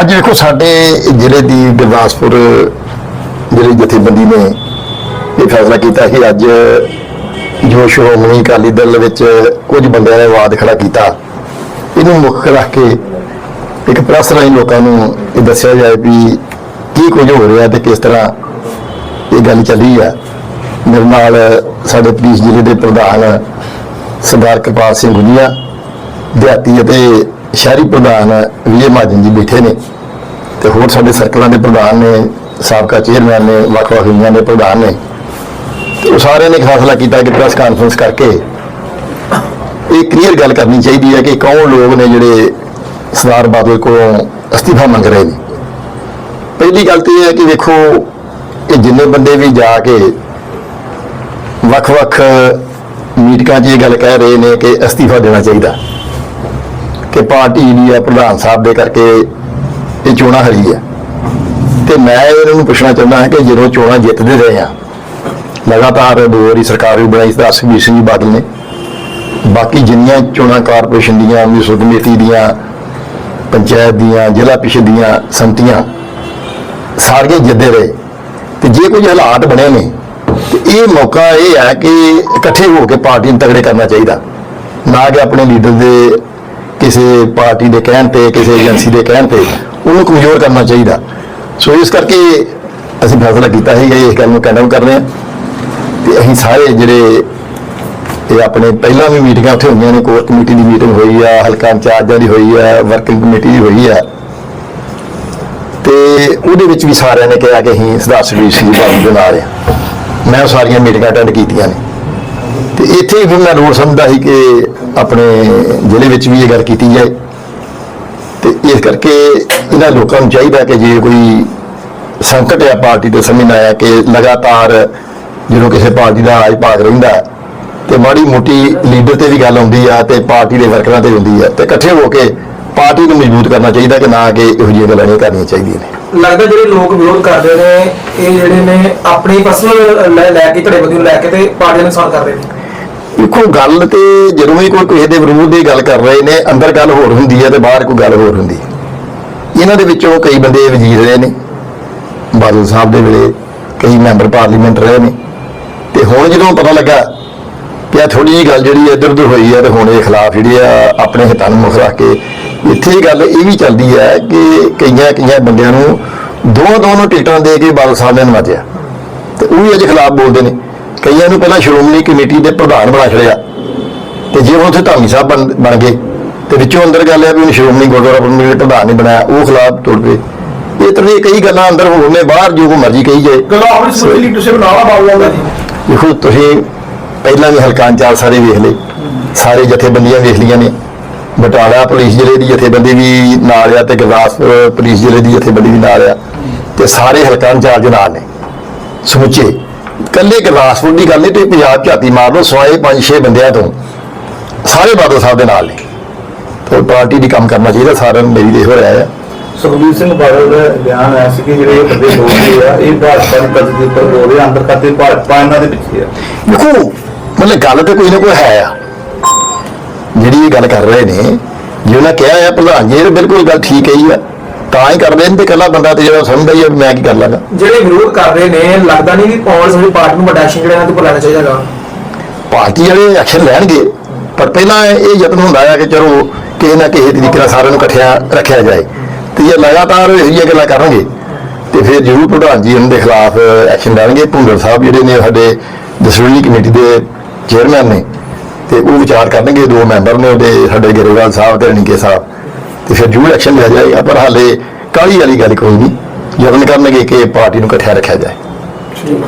ਅੱਜ ਦੇਖੋ ਸਾਡੇ ਜ਼ਿਲ੍ਹੇ ਦੀ ਗੁਰਦਾਸਪੁਰ ਜਿਹੜੀ ਜਥੇਬੰਦੀ ਨੇ ਇਹ ਫੈਸਲਾ ਕੀਤਾ ਕਿ ਅੱਜ ਜੋ ਸ਼੍ਰੋਮਣੀ ਅਕਾਲੀ ਦਲ ਵਿੱਚ ਕੁਝ ਬੰਦਿਆਂ ਨੇ ਵਾਦ ਖੜਾ ਕੀਤਾ। ਇਹਨੂੰ ਮੁੱਖ ਰੱਖ ਕੇ ਇੱਕ ਪ੍ਰੈਸ ਰਾਹੀਂ ਲੋਕਾਂ ਨੂੰ ਇਹ ਦੱਸਿਆ ਜਾਏ ਵੀ ਕੀ ਕੁਝ ਹੋ ਰਿਹਾ ਤੇ ਕਿਸ ਤਰ੍ਹਾਂ ਇਹ ਗੱਲ ਚੱਲੀ ਆ। ਮੇਰੇ ਨਾਲ ਸਾਡੇ ਪੁਲਿਸ ਜ਼ਿਲ੍ਹੇ ਦੇ ਪ੍ਰਧਾਨ ਸਰਦਾਰ ਕਿਰਪਾਲ ਸਿੰਘ ਗੁਜੀਆ, ਦਿਹਾਤੀ ਅਤੇ ਸ਼ਹਿਰੀ ਪ੍ਰਧਾਨ ਵਿਜੇ ਮਹਾਜਨ ਜੀ ਬੈਠੇ ਨੇ ਤੇ ਹੋਰ ਸਾਡੇ ਸਰਕਲਾਂ ਦੇ ਪ੍ਰਧਾਨ ਨੇ, ਸਾਬਕਾ ਚੇਅਰਮੈਨ ਨੇ, ਵੱਖ-ਵੱਖ ਯੂਨੀਅਨ ਦੇ ਪ੍ਰਧਾਨ ਨੇ। ਤੇ ਉਹ ਸਾਰਿਆਂ ਨੇ ਫੈਸਲਾ ਕੀਤਾ ਕਿ ਪ੍ਰੈਸ ਕਾਨਫਰੰਸ ਕਰਕੇ ਇਹ ਕਲੀਅਰ ਗੱਲ ਕਰਨੀ ਚਾਹੀਦੀ ਹੈ ਕਿ ਕੌਣ ਲੋਕ ਨੇ ਜਿਹੜੇ ਸਰਦਾਰ ਬਾਦਲ ਕੋਲੋਂ ਅਸਤੀਫਾ ਮੰਗ ਰਹੇ ਨੇ। ਪਹਿਲੀ ਗੱਲ ਤੇ ਇਹ ਹੈ ਕਿ ਵੇਖੋ, ਇਹ ਜਿੰਨੇ ਬੰਦੇ ਵੀ ਜਾ ਕੇ ਵੱਖ-ਵੱਖ ਮੀਟਿੰਗਾਂ 'ਚ ਇਹ ਗੱਲ ਕਹਿ ਰਹੇ ਨੇ ਕਿ ਅਸਤੀਫਾ ਦੇਣਾ ਚਾਹੀਦਾ। ਕਿ ਪਾਰਟੀ ਜਿਹੜੀ ਹੈ ਪ੍ਰਧਾਨ ਸਾਹਿਬ ਦੇ ਕਰਕੇ ਇਹ ਚੋਣਾਂ ਹਰੀ ਹੈ ਤੇ ਮੈਂ ਇਹਨਾਂ ਨੂੰ ਪੁੱਛਣਾ ਚਾਹੁੰਦਾ ਹਾਂ ਕਿ ਜਦੋਂ ਚੋਣਾਂ ਜਿੱਤਦੇ ਰਹੇ ਆ, ਲਗਾਤਾਰ ਦੋ ਵਾਰੀ ਸਰਕਾਰ ਵੀ ਬਣਾਈ ਤਾਂ ਸੁਖਬੀਰ ਸਿੰਘ ਜੀ ਬਾਦਲ ਨੇ। ਬਾਕੀ ਜਿੰਨੀਆਂ ਚੋਣਾਂ ਕਾਰਪੋਰੇਸ਼ਨ ਦੀਆਂ ਮਿਊਨਿਸਪਲ ਕਮੇਟੀ ਦੀਆਂ, ਪੰਚਾਇਤ ਦੀਆਂ, ਜ਼ਿਲ੍ਹਾ ਪ੍ਰੀਸ਼ਦ ਦੀਆਂ ਸੰਮਤੀਆਂ ਸਾਰੀਆਂ ਜਿੱਦੇ ਰਹੇ। ਤੇ ਜੇ ਕੁਝ ਹਾਲਾਤ ਬਣੇ ਨੇ, ਤੇ ਇਹ ਮੌਕਾ ਇਹ ਹੈ ਕਿ ਇਕੱਠੇ ਹੋ ਕੇ ਪਾਰਟੀ ਨੂੰ ਤਗੜੇ ਕਰਨਾ ਚਾਹੀਦਾ। ਨਾ ਕਿ ਆਪਣੇ ਲੀਡਰ ਦੇ ਕਿਸੇ ਪਾਰਟੀ ਦੇ ਕਹਿਣ ਤੇ, ਕਿਸੇ ਏਜੰਸੀ ਦੇ ਕਹਿਣ ਤੇ, ਉਹਨੂੰ ਕਮਜ਼ੋਰ ਕਰਨਾ ਚਾਹੀਦਾ। ਸੋ ਇਸ ਕਰਕੇ ਅਸੀਂ ਫੈਸਲਾ ਕੀਤਾ ਹੈ ਕਿ ਇਸ ਗੱਲ ਨੂੰ ਕੈਂਡਮ ਕਰ ਰਹੇ ਹਾਂ ਤੇ ਅਸੀਂ ਸਾਰੇ ਜਿਹੜੇ ਇਹ ਆਪਣੇ ਪਹਿਲਾਂ ਵੀ ਮੀਟਿੰਗਾਂ ਉੱਥੇ ਹੁੰਦੀਆਂ ਨੇ ਕੋਰ ਕਮੇਟੀ ਦੀ ਮੀਟਿੰਗ ਹੋਈ ਆ, ਹਲਕਾ ਇੰਚਾਰਜਾਂ ਦੀ ਹੋਈ ਆ ਵਰਕਿੰਗ ਕਮੇਟੀ ਦੀ ਹੋਈ ਆ। ਤੇ ਉਹਦੇ ਵਿੱਚ ਵੀ ਸਾਰਿਆਂ ਨੇ ਕਿਹਾ ਕਿ ਅਸੀਂ ਸਰਦਾਰ ਸੁਖਬੀਰ ਸਿੰਘ ਬਾਦਲ ਦੇ ਨਾਲ ਆ। ਮੈਂ ਉਹ ਸਾਰੀਆਂ ਮੀਟਿੰਗਾਂ ਅਟੈਂਡ ਕੀਤੀਆਂ ਨੇ। ਤੇ ਇੱਥੇ ਹੀ ਮੈਂ ਲੋੜ ਸਮਝਦਾ ਸੀ ਕਿ ਆਪਣੇ ਜ਼ਿਲ੍ਹੇ ਵਿੱਚ ਵੀ ਇਹ ਗੱਲ ਕੀਤੀ ਜਾਏ। ਤੇ ਇਸ ਕਰਕੇ ਇਹਨਾਂ ਲੋਕਾਂ ਨੂੰ ਚਾਹੀਦਾ ਕਿ ਜੇ ਕੋਈ ਸੰਕਟ ਆ ਪਾਰਟੀ ਦੇ ਸਾਹਮਣੇ ਆਇਆ ਕਿ ਲਗਾਤਾਰ ਜਦੋਂ ਕਿਸੇ ਪਾਰਟੀ ਦਾ ਆਜ ਭਾਗ ਰਹਿੰਦਾ ਤੇ ਮਾੜੀ ਮੋਟੀ ਲੀਡਰ ਤੇ ਵੀ ਗੱਲ ਆਉਂਦੀ ਆ ਤੇ ਪਾਰਟੀ ਦੇ ਵਰਕਰਾਂ ਤੇ ਹੁੰਦੀ ਆ ਤੇ ਇਕੱਠੇ ਹੋ ਕੇ ਪਾਰਟੀ ਨੂੰ ਮਜ਼ਬੂਤ ਕਰਨਾ ਚਾਹੀਦਾ ਕਿ ਨਾ ਕਿ ਇਹੋ ਜਿਹੀਆਂ ਗੱਲਾਂ ਨਹੀਂ ਕਰਨੀਆਂ ਚਾਹੀਦੀਆਂ ਨੇ। ਲੱਗਦਾ ਜਿਹੜੇ ਲੋਕ ਵਿਰੋਧ ਕਰਦੇ ਨੇ, ਇਹ ਜਿਹੜੇ ਨੇ ਆਪਣੀ ਪਰਸਨਲ ਲੈ ਲੈ ਕੇ ਧੜੇਬੰਦੀ ਨੂੰ ਲੈ ਕੇ ਤੇ ਪਾਰਟੀ ਦਾ ਨੁਕਸਾਨ ਕਰ ਨੇ। ਦੇਖੋ ਗੱਲ ਤੇ ਜਦੋਂ ਵੀ ਕੋਈ ਕਿਸੇ ਦੇ ਵਿਰੋਧ ਦੀ ਗੱਲ ਕਰ ਰਹੇ ਨੇ, ਅੰਦਰ ਗੱਲ ਹੋਰ ਹੁੰਦੀ ਹੈ ਤੇ ਬਾਹਰ ਕੋਈ ਗੱਲ ਹੋਰ ਹੁੰਦੀ ਇਹਨਾਂ ਦੇ ਵਿੱਚੋਂ ਕਈ ਬੰਦੇ ਵਜ਼ੀਰ ਰਹੇ ਨੇ, ਬਾਦਲ ਸਾਹਿਬ ਦੇ ਵੇਲੇ ਕਈ ਮੈਂਬਰ ਪਾਰਲੀਮੈਂਟ ਰਹੇ ਨੇ। ਤੇ ਹੁਣ ਜਦੋਂ ਪਤਾ ਲੱਗਾ ਕਿ ਆ ਥੋੜੀ ਜਿਹੀ ਗੱਲ ਜਿਹੜੀ ਇੱਧਰ ਉੱਧਰ ਹੋਈ ਹੈ ਤੇ ਹੁਣ ਇਹ ਖਿਲਾਫ ਜਿਹੜੀ ਆ, ਆਪਣੇ ਹਿੱਤਾਂ ਨੂੰ ਮੁੱਖ ਰੱਖ ਕੇ ਇੱਥੇ ਇਹ ਗੱਲ ਇਹ ਵੀ ਚੱਲਦੀ ਹੈ ਕਿ ਕਈਆਂ ਕਈਆਂ ਬੰਦਿਆਂ ਨੂੰ ਦੋਵਾਂ ਦੋਵਾਂ ਨੂੰ ਟਿਕਟਾਂ ਦੇ ਕੇ ਬਾਦਲ ਸਾਹਿਬ ਨੇ ਨਵਾਜਿਆ ਤੇ ਉਹ ਵੀ ਅੱਜ ਖਿਲਾਫ ਬੋਲਦੇ ਨੇ। ਕਈਆਂ ਨੂੰ ਪਹਿਲਾਂ ਸ਼੍ਰੋਮਣੀ ਕਮੇਟੀ ਦੇ ਪ੍ਰਧਾਨ ਬਣਾ ਛੜਿਆ ਤੇ ਜੇ ਹੁਣ ਉੱਥੇ ਧਾਮੀ ਸਾਹਿਬ ਬਣ ਬਣ ਗਏ ਤੇ ਵਿੱਚੋਂ ਅੰਦਰ ਗੱਲ ਹੈ ਵੀ ਉਹਨੂੰ ਸ਼੍ਰੋਮਣੀ ਗੁਰਦੁਆਰਾ ਪ੍ਰਬੰਧਕ ਦੇ ਪ੍ਰਧਾਨ ਨਹੀਂ ਬਣਾਇਆ ਉਹ ਖਿਲਾਫ ਤੁਰ ਪਏ। ਇਹ ਤਰ੍ਹਾਂ ਦੀਆਂ ਕਈ ਗੱਲਾਂ ਅੰਦਰ ਹੋਰ ਨੇ ਬਾਹਰ ਜੋ ਕੋ ਮਰਜ਼ੀ ਕਹੀ ਜਾਏ। ਆਪਣੀ ਬਾਬੂ ਜੀ ਦੇਖੋ ਤੁਸੀਂ ਪਹਿਲਾਂ ਵੀ ਹਲਕਾ ਇੰਚਾਰਜ ਸਾਰੇ ਵੇਖ ਲਏ ਸਾਰੇ ਜਥੇਬੰਦੀਆਂ ਵੇਖ ਲਈਆਂ ਨੇ। ਬਟਾਲਾ ਪੁਲਿਸ ਜ਼ਿਲ੍ਹੇ ਦੀ ਜਥੇਬੰਦੀ ਵੀ ਨਾਲ ਆ ਤੇ ਗੁਰਦਾਸਪੁਰ ਪੁਲਿਸ ਜ਼ਿਲ੍ਹੇ ਦੀ ਜਥੇਬੰਦੀ ਵੀ ਨਾਲ ਆ। ਤੇ ਸਾਰੇ ਹਲਕਾ ਇੰਚਾਰਜ ਨਾਲ ਨੇ ਸਮੁੱਚੇ। ਕੱਲੇ ਗੁਰਦਾਸਪੁਰ ਦੀ ਗੱਲ ਨਹੀਂ ਤੇ ਪੰਜਾਬ ਝਾਤੀ ਮਾਰ ਲਓ ਸਵਾਏ ਪੰਜ ਛੇ ਬੰਦਿਆਂ ਤੋਂ। ਸਾਰੇ ਬਾਦਲ ਸਾਹਿਬ ਦੇ ਨਾਲ ਨੇ। ਤੇ ਪਾਰਟੀ ਦੀ ਕੰਮ ਕਰਨਾ ਚਾਹੀਦਾ ਸਾਰਿਆਂ ਨੂੰ ਮੇਰੀ ਦੇਖੋ ਰਾਇ ਆ। ਸੁਖਬੀਰ ਸਿੰਘ ਬਾਦਲ ਦਾ ਬਿਆਨ ਆਇਆ ਸੀ ਕਿ ਜਿਹੜੇ ਇਹ ਬੰਦੇ ਬੋਲਦੇ ਆ ਇਹ ਭਾਜਪਾ ਦੀ ਕਦਰ ਦੇ ਉੱਪਰ ਬੋਲ ਰਹੇ ਆ, ਅੰਦਰ ਕਰਦੇ ਭਾਜਪਾ ਇਹਨਾਂ ਦੇ ਪਿੱਛੇ ਆ। ਦੇਖੋ ਮਤਲਬ ਗੱਲ ਤੇ ਕੋਈ ਨਾ ਕੋਈ ਹੈ ਆ। ਜਿਹੜੀ ਇਹ ਗੱਲ ਕਰ ਰਹੇ ਨੇ ਜੇ ਉਹਨਾਂ ਕਿਹਾ ਹੈ ਪ੍ਰਧਾਨ ਜੀ ਇਹ ਬਿਲਕੁਲ ਗੱਲ ਠੀਕ ਹੈ ਹੀ ਆ। ਤਾਂ ਹੀ ਕਰਦੇ ਨੇ ਤੇ ਇਕੱਲਾ ਬੰਦਾ ਤੇ ਜਿਹੜਾ ਸਮਝਦਾ ਹੀ ਵੀ ਮੈਂ ਕੀ ਕਰ ਲਾਂਗਾ। ਜਿਹੜੇ ਵਿਰੋਧ ਕਰ ਰਹੇ ਨੇ ਲੱਗਦਾ ਨਹੀਂ ਵੀ ਪਾਉਣ ਸਮੇਂ ਪਾਰਟੀ ਨੂੰ ਵੱਡਾ ਐਕਸ਼ਨ ਜਿਹੜਾ ਇਹਨਾਂ ਤੋਂ ਲੈਣਾ ਚਾਹੀਦਾ ਹੈਗਾ ਪਾਰਟੀ ਵਾਲੇ ਐਕਸ਼ਨ ਲੈਣਗੇ ਪਰ ਪਹਿਲਾਂ ਇਹ ਯਤਨ ਹੁੰਦਾ ਹੈ ਕਿ ਚਲੋ ਕਿਸੇ ਨਾ ਕਿਸੇ ਤਰੀਕੇ ਨਾਲ ਸਾਰਿਆਂ ਨੂੰ ਇਕੱਠਿਆ ਰੱਖਿਆ ਜਾਏ। ਤੇ ਜੇ ਲਗਾਤਾਰ ਇਹੋ ਜਿਹੀਆਂ ਗੱਲਾਂ ਕਰਨਗੇ। ਤੇ ਫਿਰ ਜ਼ਰੂਰ ਪ੍ਰਧਾਨ ਜੀ ਉਹਨਾਂ ਦੇ ਖਿਲਾਫ ਐਕਸ਼ਨ ਲੈਣਗੇ। ਭੁੰਦਰ ਸਾਹਿਬ ਜਿਹੜੇ ਨੇ ਸਾਡੇ ਦਸਵੀਂ ਕਮੇਟੀ ਦੇ ਚੇਅਰਮੈਨ ਨੇ ਤੇ ਉਹ ਵਿਚਾਰ ਕਰਨਗੇ। ਦੋ ਮੈਂਬਰ ਨੇ ਉਹਦੇ ਸਾਡੇ ਗਰੇਵਾਲ ਸਾਹਿਬ ਤੇ ਰਣੀਕੇ ਸਾਹਿਬ। ਤੇ ਫਿਰ ਜੂ ਐਕਸ਼ਨ ਲਿਆ ਜਾਏਗਾ ਪਰ ਹਾਲੇ ਕਾਹਲੀ ਵਾਲੀ ਗੱਲ ਕੋਈ ਨਹੀਂ। ਯਤਨ ਕਰਨਗੇ ਕਿ ਪਾਰਟੀ ਨੂੰ ਇਕੱਠਿਆ ਰੱਖਿਆ ਜਾਏ। ਠੀਕ